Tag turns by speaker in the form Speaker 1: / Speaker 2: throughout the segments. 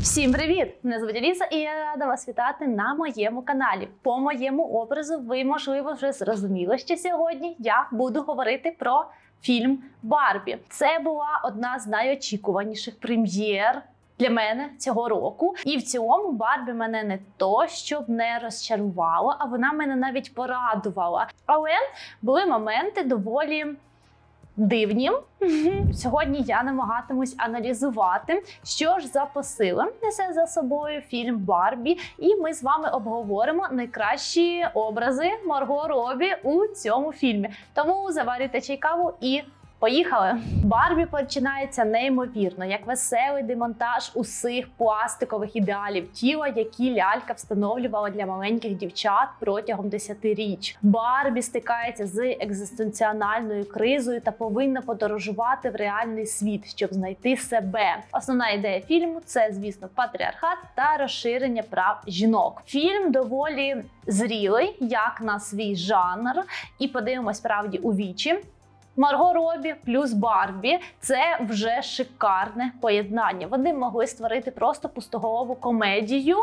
Speaker 1: Всім привіт! Мене звуть Аліса і я рада вас вітати на моєму каналі. По моєму образу, ви можливо вже зрозуміли, що сьогодні я буду говорити про фільм Барбі. Це була одна з найочікуваніших прем'єр. Для мене цього року, і в цілому Барбі мене не то, щоб не розчарувала, а вона мене навіть порадувала. Але були моменти доволі дивні. Сьогодні я намагатимусь аналізувати, що ж за посила несе за собою фільм Барбі, і ми з вами обговоримо найкращі образи Марго Робі у цьому фільмі. Тому заварюйте чайкаву і. Поїхали! Барбі починається неймовірно, як веселий демонтаж усіх пластикових ідеалів тіла, які лялька встановлювала для маленьких дівчат протягом десятиріч. Барбі стикається з екзистенціональною кризою та повинна подорожувати в реальний світ, щоб знайти себе. Основна ідея фільму це, звісно, патріархат та розширення прав жінок. Фільм доволі зрілий, як на свій жанр, і подивимось справді у вічі. Марго Робі плюс Барбі це вже шикарне поєднання. Вони могли створити просто пустоголову комедію,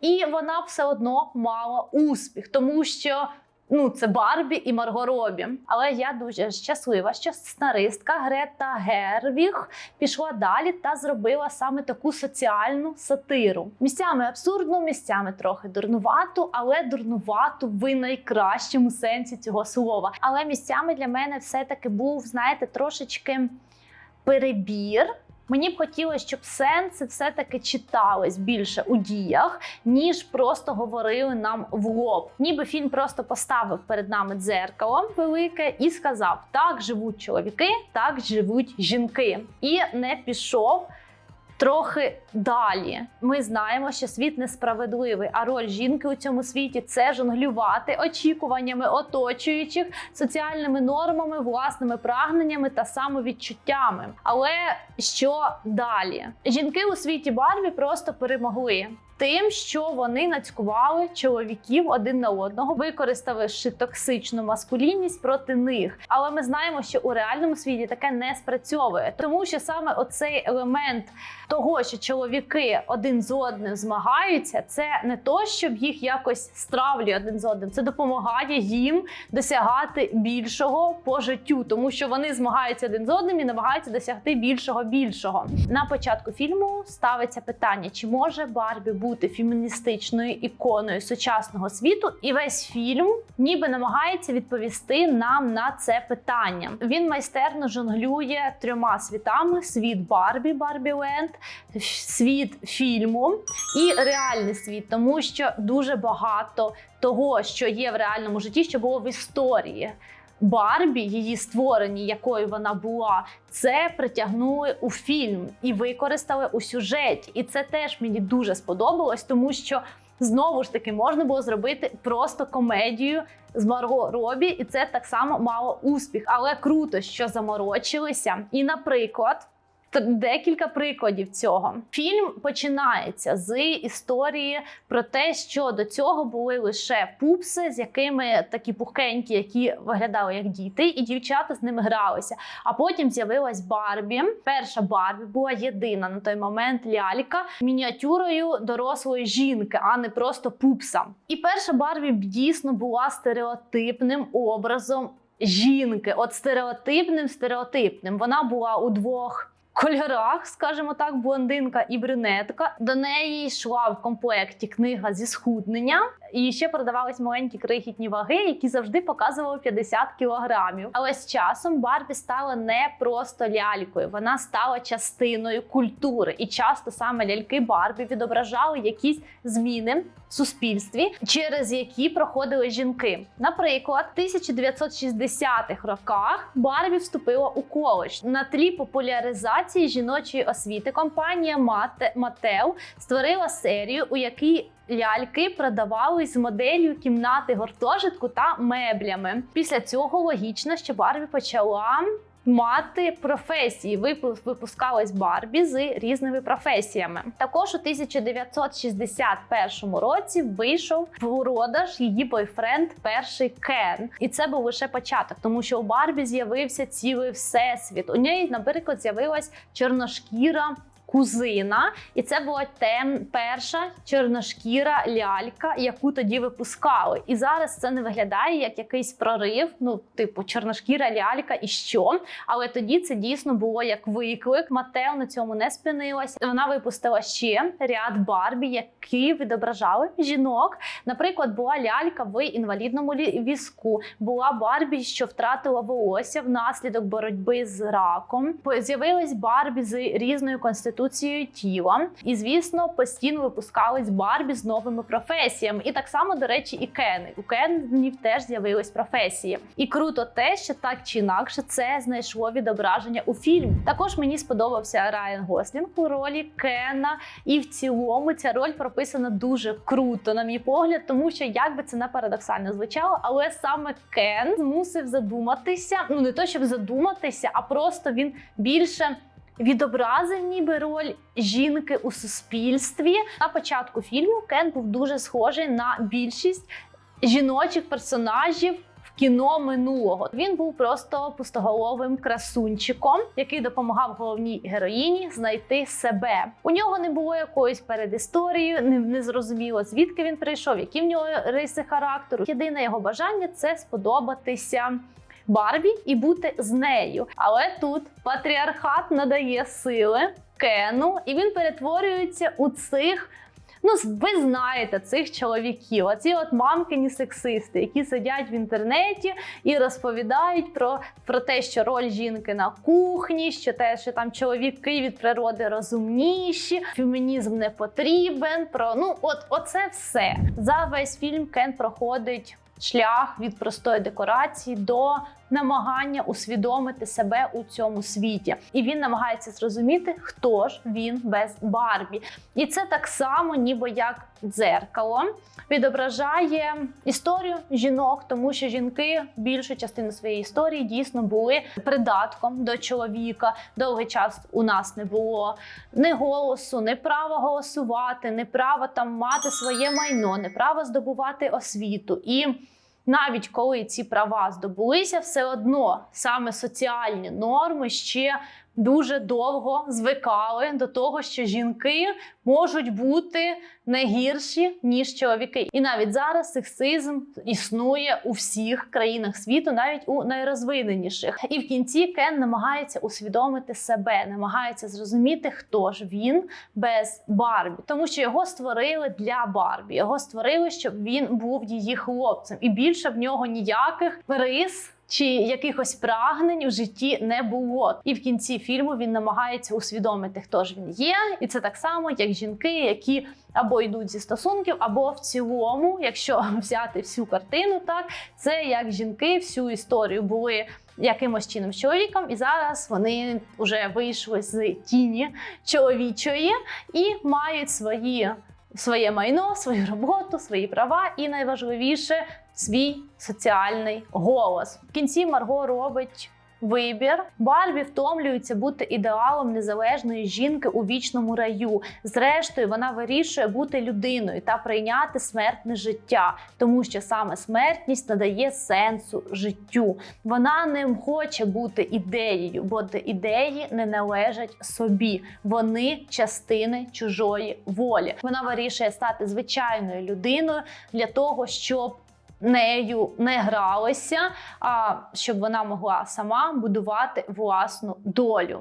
Speaker 1: і вона все одно мала успіх, тому що. Ну, це Барбі і Марго Робі. Але я дуже щаслива, що сценаристка Грета Гервіг пішла далі та зробила саме таку соціальну сатиру. Місцями абсурдну, місцями трохи дурнувату, але дурнувату в найкращому сенсі цього слова. Але місцями для мене все-таки був, знаєте, трошечки перебір. Мені б хотілося, щоб сенси все-таки читались більше у діях, ніж просто говорили нам в лоб. Ніби фільм просто поставив перед нами дзеркало велике і сказав: так живуть чоловіки, так живуть жінки, і не пішов. Трохи далі ми знаємо, що світ несправедливий, а роль жінки у цьому світі це жонглювати очікуваннями оточуючих, соціальними нормами, власними прагненнями та самовідчуттями. Але що далі? Жінки у світі Барбі просто перемогли. Тим, що вони нацькували чоловіків один на одного, використавши токсичну маскулінність проти них. Але ми знаємо, що у реальному світі таке не спрацьовує, тому що саме оцей елемент того, що чоловіки один з одним змагаються, це не то, щоб їх якось стравлює один з одним. Це допомагає їм досягати більшого по життю, тому що вони змагаються один з одним і намагаються досягти більшого більшого. На початку фільму ставиться питання: чи може Барбі бути феміністичною іконою сучасного світу? І весь фільм ніби намагається відповісти нам на це питання. Він майстерно жонглює трьома світами: світ Барбі, Барбі Ленд, світ фільму і реальний світ, тому що дуже багато того, що є в реальному житті, що було в історії. Барбі, її створені, якою вона була, це притягнули у фільм і використали у сюжеті. І це теж мені дуже сподобалось, тому що знову ж таки можна було зробити просто комедію з Марго Робі, і це так само мало успіх. Але круто, що заморочилися. І, наприклад. Декілька прикладів цього. Фільм починається з історії про те, що до цього були лише пупси, з якими такі пухкенькі, які виглядали як діти, і дівчата з ними гралися. А потім з'явилась Барбі. Перша Барбі була єдина на той момент лялька мініатюрою дорослої жінки, а не просто пупса. І перша Барбі дійсно була стереотипним образом жінки. От стереотипним, стереотипним. Вона була у двох кольорах, скажімо так, блондинка і брюнетка. До неї йшла в комплекті книга зі схуднення, і ще продавались маленькі крихітні ваги, які завжди показували 50 кілограмів. Але з часом Барбі стала не просто лялькою, вона стала частиною культури. І часто саме ляльки Барбі відображали якісь зміни в суспільстві, через які проходили жінки. Наприклад, в 1960-х роках Барбі вступила у коледж на тлі популяризації жіночої освіти. Компанія Мате Матеу створила серію, у якій Ляльки продавались з моделлю кімнати гуртожитку та меблями. Після цього логічно, що Барбі почала мати професії. Випу- Випускалась Барбі з різними професіями. Також у 1961 році вийшов в продаж її бойфренд перший Кен, і це був лише початок, тому що у Барбі з'явився цілий всесвіт. У неї, наприклад, з'явилась чорношкіра кузина, і це була тем перша чорношкіра лялька, яку тоді випускали. І зараз це не виглядає як якийсь прорив. Ну, типу, чорношкіра лялька і що. Але тоді це дійсно було як виклик. Мател на цьому не спинилась. Вона випустила ще ряд Барбі, які відображали жінок. Наприклад, була лялька в інвалідному лі- візку, була Барбі, що втратила волосся внаслідок боротьби з раком. З'явилась Барбі з різною конституцією тіла, і звісно, постійно випускались Барбі з новими професіями. І так само, до речі, і Кени. У Кенів теж з'явились професії. І круто те, що так чи інакше це знайшло відображення у фільмі. Також мені сподобався Райан Гослінг у ролі Кена, і в цілому ця роль прописана дуже круто, на мій погляд, тому що як би це не парадоксально звучало, але саме Кен змусив задуматися. Ну не то щоб задуматися, а просто він більше. Відобразив ніби роль жінки у суспільстві. На початку фільму Кен був дуже схожий на більшість жіночих персонажів кіно минулого. Він був просто пустоголовим красунчиком, який допомагав головній героїні знайти себе. У нього не було якоїсь передісторії, не, не зрозуміло звідки він прийшов, які в нього риси характеру. Єдине його бажання це сподобатися. Барбі і бути з нею. Але тут патріархат надає сили Кену, і він перетворюється у цих. Ну, ви знаєте цих чоловіків, оці от мамкині сексисти, які сидять в інтернеті і розповідають про, про те, що роль жінки на кухні, що те, що там чоловіки від природи розумніші, фемінізм не потрібен. Про ну, от оце все за весь фільм Кен проходить шлях від простої декорації до намагання усвідомити себе у цьому світі, і він намагається зрозуміти, хто ж він без Барбі. І це так само, ніби як дзеркало, відображає історію жінок, тому що жінки більшу частину своєї історії дійсно були придатком до чоловіка. Довгий час у нас не було ні голосу, ні права голосувати, ні права там мати своє майно, ні права здобувати освіту. І навіть коли ці права здобулися, все одно саме соціальні норми ще дуже довго звикали до того, що жінки можуть бути не гірші ніж чоловіки. І навіть зараз сексизм існує у всіх країнах світу, навіть у найрозвиненіших. І в кінці Кен намагається усвідомити себе, намагається зрозуміти, хто ж він без Барбі, тому що його створили для Барбі. Його створили, щоб він був її хлопцем, і більше в нього ніяких рис. Чи якихось прагнень в житті не було, і в кінці фільму він намагається усвідомити, хто ж він є, і це так само, як жінки, які або йдуть зі стосунків, або в цілому, якщо взяти всю картину, так це як жінки всю історію були якимось чином чоловіком, і зараз вони вже вийшли з тіні чоловічої і мають свої. Своє майно, свою роботу, свої права, і найважливіше свій соціальний голос. В кінці Марго робить вибір. Барбі втомлюється бути ідеалом незалежної жінки у вічному раю. Зрештою, вона вирішує бути людиною та прийняти смертне життя, тому що саме смертність надає сенсу життю. Вона не хоче бути ідеєю, бо ідеї не належать собі. Вони частини чужої волі. Вона вирішує стати звичайною людиною для того, щоб нею не гралися, а щоб вона могла сама будувати власну долю.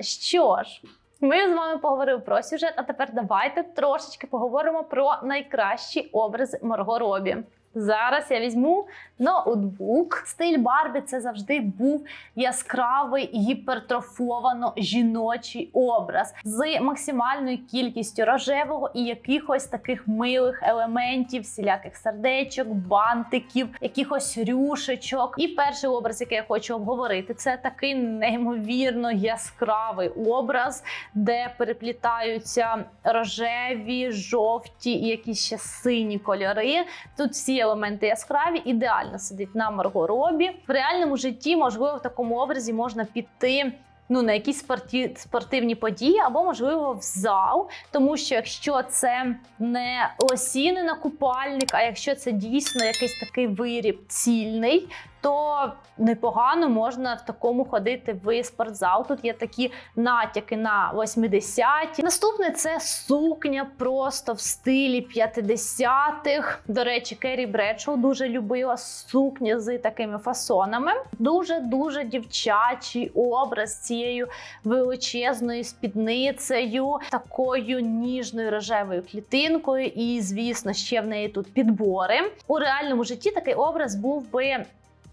Speaker 1: Що ж, ми з вами поговорили про сюжет, а тепер давайте трошечки поговоримо про найкращі образи Марго Робі. Зараз я візьму ноутбук. Стиль Барбі це завжди був яскравий гіпертрофовано жіночий образ з максимальною кількістю рожевого і якихось таких милих елементів, всіляких сердечок, бантиків, якихось рюшечок. І перший образ, який я хочу обговорити, це такий неймовірно яскравий образ, де переплітаються рожеві, жовті і якісь ще сині кольори. Тут всі елементи яскраві, ідеально сидить на Марго Робі. В реальному житті, можливо, в такому образі можна піти. Ну, на якісь спорті... спортивні події, або, можливо, в зал. Тому що якщо це не лосіни на купальник, а якщо це дійсно якийсь такий виріб цільний, то непогано можна в такому ходити в спортзал. Тут є такі натяки на 80-ті. Наступне це сукня просто в стилі 50-х. До речі, Керрі Бредшоу дуже любила сукні з такими фасонами. Дуже дуже дівчачий образ цією величезною спідницею, такою ніжною рожевою клітинкою, і, звісно, ще в неї тут підбори. У реальному житті такий образ був би.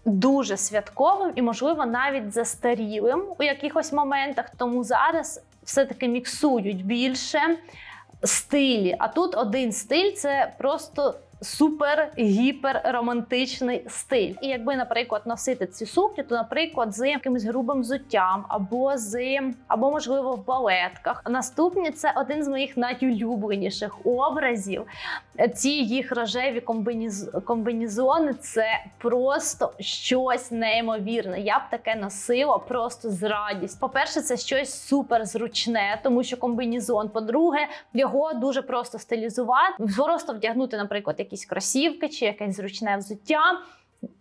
Speaker 1: Дуже святковим і, можливо, навіть застарілим у якихось моментах. Тому зараз все-таки міксують більше стилі. А тут один стиль це просто супер гіпер романтичний стиль. І якби, наприклад, носити ці сукні, то, наприклад, з якимось грубим взуттям, або з або, можливо, в балетках. Наступні це один з моїх найулюбленіших образів. Ці їх рожеві комбініз... комбінізони це просто щось неймовірне. Я б таке носила просто з радістю. По-перше, це щось супер зручне, тому що комбінізон. По-друге, його дуже просто стилізувати, просто вдягнути, наприклад, якісь кросівки чи якесь зручне взуття.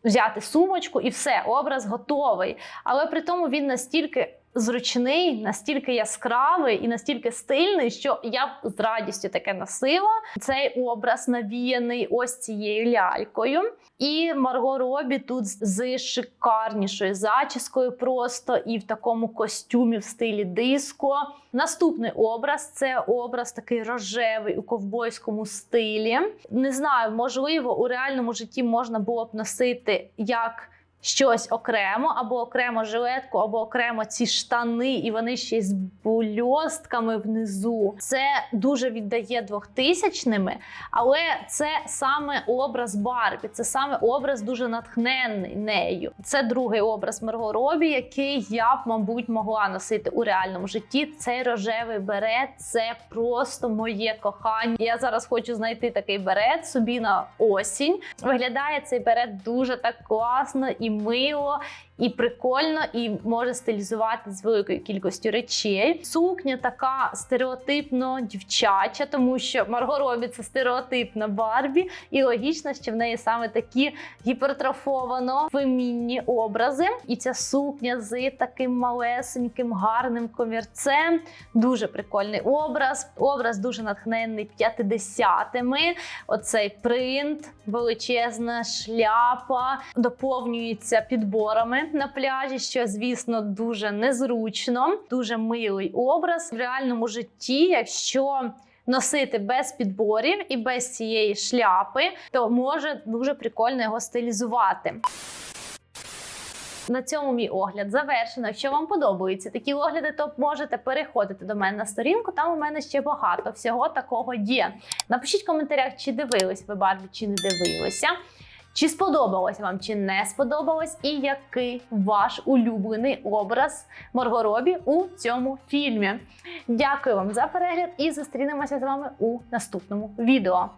Speaker 1: Взяти сумочку і все, образ готовий. Але при тому він настільки зручний, настільки яскравий і настільки стильний, що я б з радістю таке носила. Цей образ навіяний ось цією лялькою. І Марго Робі тут з шикарнішою зачіскою, просто і в такому костюмі в стилі диско. Наступний образ це образ такий рожевий у ковбойському стилі. Не знаю, можливо, у реальному житті можна було б носити як. Щось окремо, або окремо жилетку, або окремо ці штани, і вони ще з бульостками внизу. Це дуже віддає двохтисячними, але це саме образ Барбі, це саме образ дуже натхненний нею. Це другий образ Марго Робі, який я б, мабуть, могла носити у реальному житті. Цей рожевий берет це просто моє кохання. Я зараз хочу знайти такий берет собі на осінь. Виглядає цей берет дуже так класно і мило, і прикольно, і може стилізувати з великою кількістю речей. Сукня така стереотипно дівчача, тому що Марго Робі це стереотипна Барбі, і логічно, що в неї саме такі гіпертрофовано фемінні образи. І ця сукня з таким малесеньким гарним комірцем. Дуже прикольний образ. Образ дуже натхнений 50-ми. Оцей принт, величезна шляпа, доповнюється підборами на пляжі, що, звісно, дуже незручно, дуже милий образ в реальному житті, якщо. Носити без підборів і без цієї шляпи, то може дуже прикольно його стилізувати. На цьому мій огляд завершено. Якщо вам подобаються такі огляди, то можете переходити до мене на сторінку. Там у мене ще багато всього такого є. Напишіть в коментарях, чи дивились ви Барбі, чи не дивилися. Чи сподобалось вам, чи не сподобалось, і який ваш улюблений образ Марго Робі у цьому фільмі? Дякую вам за перегляд і зустрінемося з вами у наступному відео.